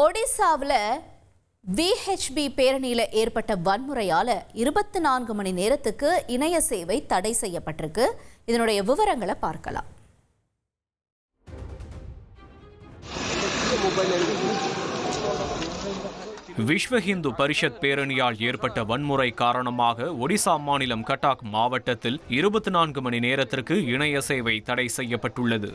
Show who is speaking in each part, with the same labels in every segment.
Speaker 1: ஒடிசாவில் விஹெச்பி பேரணியில் ஏற்பட்ட வன்முறையால் இருபத்தி நான்கு மணி நேரத்துக்கு இணைய சேவை தடை செய்யப்பட்டிருக்கு. இதனுடைய விவரங்களை பார்க்கலாம்.
Speaker 2: விஸ்வ ஹிந்து பரிஷத் பேரணியால் ஏற்பட்ட வன்முறை காரணமாக ஒடிசா மாநிலம் கட்டாக் மாவட்டத்தில் இருபத்தி நான்கு மணி நேரத்திற்கு இணைய சேவை தடை செய்யப்பட்டுள்ளது.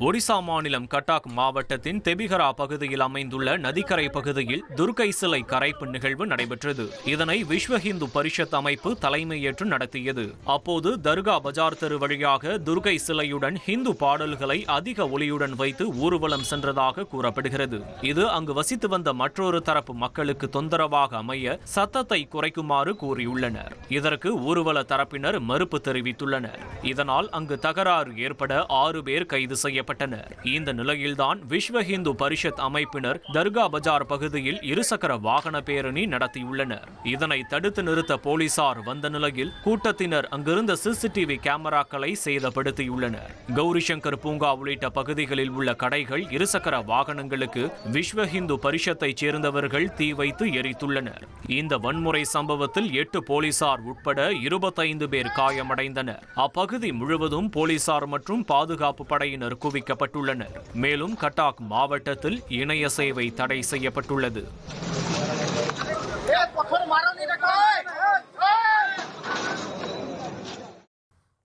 Speaker 2: ஒடிசா மாநிலம் கட்டாக் மாவட்டத்தின் தெபிகரா பகுதியில் அமைந்துள்ள நதிக்கரை பகுதியில் துர்க்கை சிலை கரைப்பு நிகழ்வு நடைபெற்றது. இதனை விஸ்வ ஹிந்து பரிஷத் அமைப்பு தலைமையேற்று நடத்தியது. அப்போது தர்கா பஜார் தெரு வழியாக துர்க்கை சிலையுடன் ஹிந்து பாடல்களை அதிக ஒளியுடன் வைத்து ஊர்வலம் சென்றதாக கூறப்படுகிறது. இது அங்கு வசித்து வந்த மற்றொரு தரப்பு மக்களுக்கு தொந்தரவாக அமைய சத்தத்தை குறைக்குமாறு கூறியுள்ளனர். இதற்கு ஊர்வல தரப்பினர் மறுப்பு தெரிவித்துள்ளனர். இதனால் அங்கு தகராறு ஏற்பட ஆறு பேர் கைது செய்ய செய்யப்பட்டனர் இந்த நிலையில்தான் விஸ்வ ஹிந்து பரிஷத் அமைப்பினர் தர்கா பஜார் பகுதியில் இருசக்கர வாகன பேரணி நடத்தியுள்ளனர். இதனை தடுத்து நிறுத்த போலீசார் வந்த நிலையில் கூட்டத்தினர் அங்கிருந்த சிசிடிவி கேமராக்களை சேதப்படுத்தியுள்ளனர். கௌரி சங்கர் பூங்கா உள்ளிட்ட பகுதிகளில் உள்ள கடைகள் இருசக்கர வாகனங்களுக்கு விஸ்வ ஹிந்து பரிஷத்தைச் சேர்ந்தவர்கள் தீ வைத்து எரித்துள்ளனர். இந்த வன்முறை சம்பவத்தில் எட்டு போலீசார் உட்பட இருபத்தைந்து பேர் காயமடைந்தனர். அப்பகுதி முழுவதும் போலீசார் மற்றும் பாதுகாப்பு படையினர் குவி குவிக்கப்பட்டுள்ளனர் மேலும் கட்டாக் மாவட்டத்தில் இணைய சேவை தடை செய்யப்பட்டுள்ளது.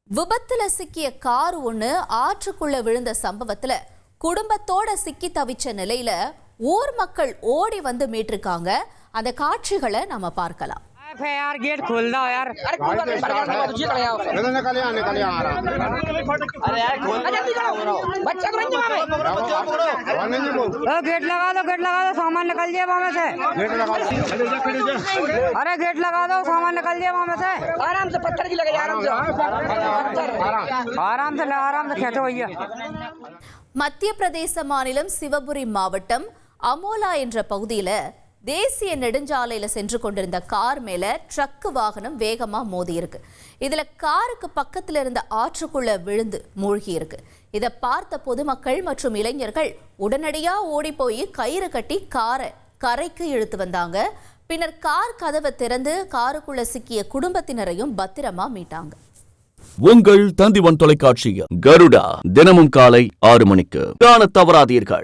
Speaker 1: விபத்துல சிக்கிய கார் ஒண்ணு ஆற்றுக்குள்ள விழுந்த சம்பவத்துல குடும்பத்தோட சிக்கி தவிச்ச நிலையில ஊர் மக்கள் ஓடி வந்து மீட்டிருக்காங்க. அந்த காட்சிகளை நாம பார்க்கலாம்.
Speaker 3: है यार गेट खोल दो यार
Speaker 4: अरे कोई बात नहीं बढ़िया से बात खड़े आओ
Speaker 5: निकल निकल यहाँ निकल यहाँ आ रहा
Speaker 4: अरे यार खोल जल्दी करो बच्चा को रंज मारे
Speaker 5: और नहीं बोल
Speaker 3: ओ गेट लगा दो गेट लगा दो सामान निकल जाए वहाँ में से
Speaker 5: गेट लगा दो।
Speaker 3: अरे गेट लगा दो सामान निकल जाए वहाँ में से
Speaker 4: आराम से पत्थर की लगे आराम से पत्थर
Speaker 3: आराम से आराम से खेचो भैया
Speaker 1: மத்திய பிரதேச மாநிலம் சிவபுரி மாவட்டம் அமோலா என்ற பகுதியில தேசிய நெடுஞ்சாலையில சென்று கொண்டிருந்த கார் மேல ட்ரக்கு வாகனம் வேகமா மோதி இருக்கு இதுல காருக்கு பக்கத்துல இருந்த ஆற்றுக்குள்ள விழுந்து மூழ்கி இருக்கு இதை பார்த்த பொதுமக்கள் மற்றும் இளைஞர்கள் உடனடியா ஓடி போய் கயிறு கட்டி காரை கரைக்கு இழுத்து வந்தாங்க. பின்னர் கார் கதவை திறந்து காருக்குள்ள சிக்கிய குடும்பத்தினரையும் பத்திரமா மீட்டாங்க.
Speaker 6: உங்கள் தந்திவன் தொலைக்காட்சியில் கருடா தினமும் காலை ஆறு மணிக்கு. காண தவறாதீர்கள்.